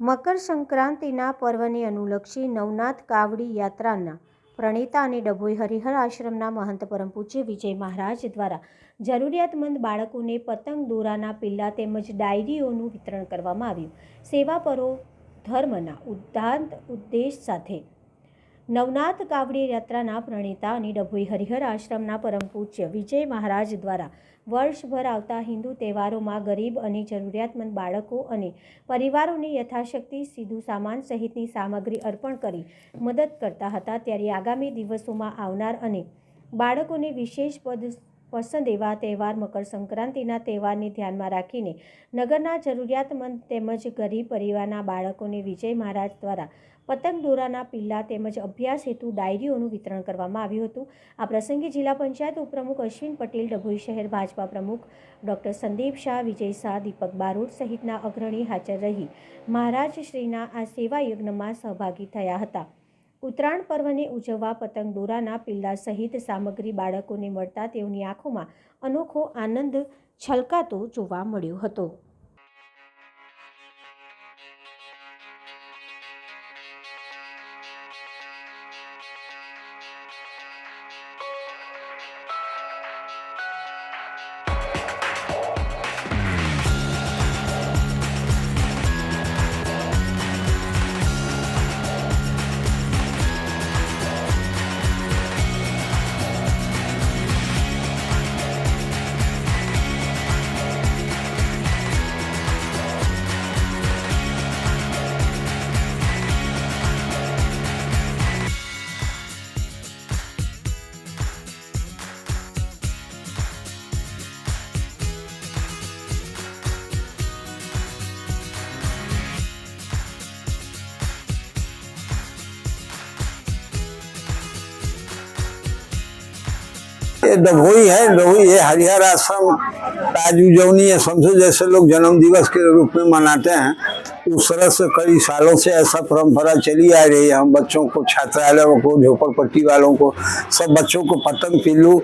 મકર સંક્રાંતિના પર્વને અનુલક્ષી નવનાથ કાવડી યાત્રાના પ્રણેતા અને ડભોઈ હરિહર આશ્રમના મહંત પરમ પૂજ્ય વિજય મહારાજ દ્વારા જરૂરિયાતમંદ બાળકોને પતંગ દોરાના પિલ્લા તેમજ ડાયરીઓનું વિતરણ કરવામાં આવ્યું. સેવા પરો ધર્મના ઉદ્ધાંત ઉદ્દેશ સાથે નવનાથ કાવડી યાત્રાના પ્રણેતા અને ડભોઈ હરિહર આશ્રમના પરમ પૂજ્ય વિજય મહારાજ દ્વારા વર્ષભર આવતા હિન્દુ તહેવારોમાં ગરીબ અને જરૂરિયાતમંદ બાળકો અને પરિવારોને યથાશક્તિ, સીધું સામાન સહિતની સામગ્રી અર્પણ કરી મદદ કરતા હતા. ત્યારે આગામી દિવસોમાં આવનાર અને બાળકોને વિશેષ પદ પસંદ એવા તહેવાર મકર સંક્રાંતિના તહેવારને ધ્યાનમાં રાખીને નગરના જરૂરિયાતમંદ તેમજ ગરીબ પરિવારના બાળકોને વિજય મહારાજ દ્વારા પતંગ દોરાના પિલ્લા તેમજ અભ્યાસ હેતુ ડાયરીઓનું વિતરણ કરવામાં આવ્યું હતું. આ પ્રસંગે જિલ્લા પંચાયત ઉપપ્રમુખ અશ્વિન પટેલ, ડભોઈ શહેર ભાજપા પ્રમુખ ડૉક્ટર સંદીપ શાહ, વિજય શાહ, દીપક બારોટ સહિતના અગ્રણી હાજર રહી મહારાજ શ્રીના આ સેવા યજ્ઞમાં સહભાગી થયા હતા. ઉત્તરાયણ પર્વને ઉજવવા પતંગ દોરાના પિલ્લા સહિત સામગ્રી બાળકોને મળતા તેઓની આંખોમાં અનોખો આનંદ છલકાતો જોવા મળ્યો હતો. ये डभोई है डभोई ये हरिहर आश्रम उजवनी है समझो जैसे लोग जन्म दिवस के रूप में मनाते हैं, उस तरह से कई सालों से ऐसा परंपरा चली आ रही है। हम बच्चों को, छात्रालयों को, झोपड़पट्टी वालों को, सब बच्चों को पतंग, पिल्लू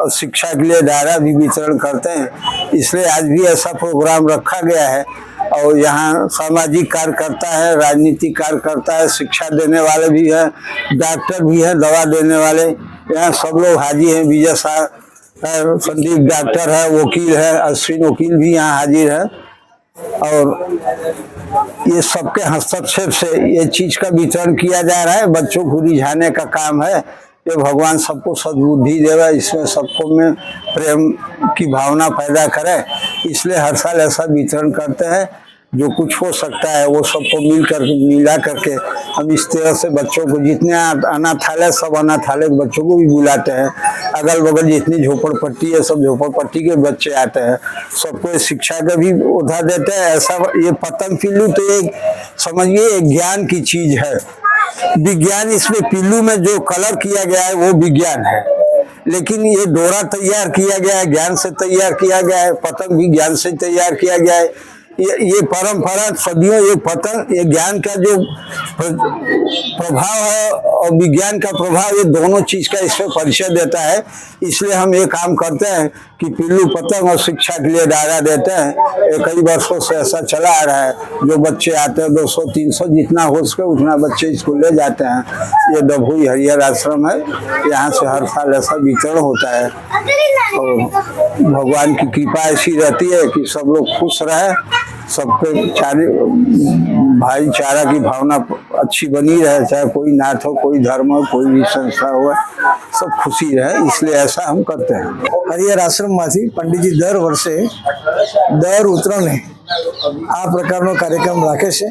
और शिक्षा के लिए दायरा भी वितरण करते हैं। इसलिए आज भी ऐसा प्रोग्राम रखा गया है और यहाँ सामाजिक कार्यकर्ता है, राजनीतिक कार्यकर्ता है, शिक्षा देने वाले भी हैं, डॉक्टर भी हैं, दवा देने वाले। यहाँ सब लोग हाजिर हैं, विजय शाह है, संदीप डॉक्टर है, वकील है, अश्विन वकील भी यहाँ हाजिर है। और ये सबके हस्तक्षेप से ये चीज़ का वितरण किया जा रहा है, बच्चों को रिझाने का काम है। ये भगवान सबको सद्बुद्धि देवे, इसमें सबको में प्रेम की भावना पैदा करे। इसलिए हर साल ऐसा वितरण करते हैं, जो कुछ हो सकता है, वो सबको मिल कर, मिला करके हम इस तरह से बच्चों को जितने अनाथालय, सब अनाथालय के बच्चों को भी बुलाते हैं। अगल बगल जितनी झोपड़पट्टी है, सब झोपड़पट्टी के बच्चे आते हैं। सबको शिक्षा का भी उठा देते हैं। ऐसा ये पतंग पिल्लू तो एक, समझिए, एक ज्ञान की चीज़ है। विज्ञान इसमें पिल्लू में जो कलर किया गया है, वो विज्ञान है। लेकिन ये डोरा तैयार किया गया है, ज्ञान से तैयार किया गया है, पतंग भी ज्ञान से तैयार किया गया है। ये ये परंपरा, सदियों ये पतंग ये ज्ञान का जो प्रभाव है और विज्ञान का प्रभाव, ये दोनों चीज़ का इसमें परिचय देता है। इसलिए हम ये काम करते हैं कि पिल्लू पतंग और शिक्षा के लिए दायरा देते हैं। ये कई वर्षों से ऐसा चला आ रहा है। जो बच्चे आते हैं 200 300 जितना हो सके, उतना बच्चे स्कूल ले जाते हैं। ये डभुई हरिहर आश्रम है। यहाँ से हर साल ऐसा वितरण होता है। और भगवान की कृपा ऐसी रहती है कि सब लोग खुश रहे। सबके चारे भाईचारा की भावना अच्छी बनी रहे चाहे कोई नाथ हो कोई धर्म हो कोई भी संस्था हो सब खुशी रहे इसलिए ऐसा हम करते हैं હરિહર આશ્રમમાંથી પંડિતજી દર વર્ષે દર ઉત્તરાયણે આ પ્રકારનો કાર્યક્રમ રાખે છે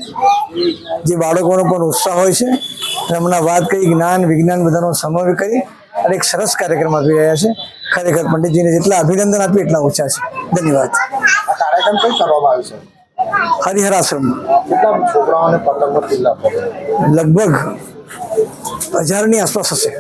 જે બાળકોનો પણ ઉત્સાહ હોય છે અને હમણાં વાત કરી જ્ઞાન વિજ્ઞાન બધાનો સમન્વય કરી અને એક સરસ કાર્યક્રમ આપી રહ્યા છે ખરેખર પંડિતજીને જેટલા અભિનંદન આપીએ એટલા ઓછા છે ધન્યવાદ આ કાર્યક્રમ કઈ કરવામાં આવે છે હરિહર આશ્રમમાં કેટલા છોકરાઓને પતંગો પિલ્લા પડે લગભગ હજારની આસપાસ હશે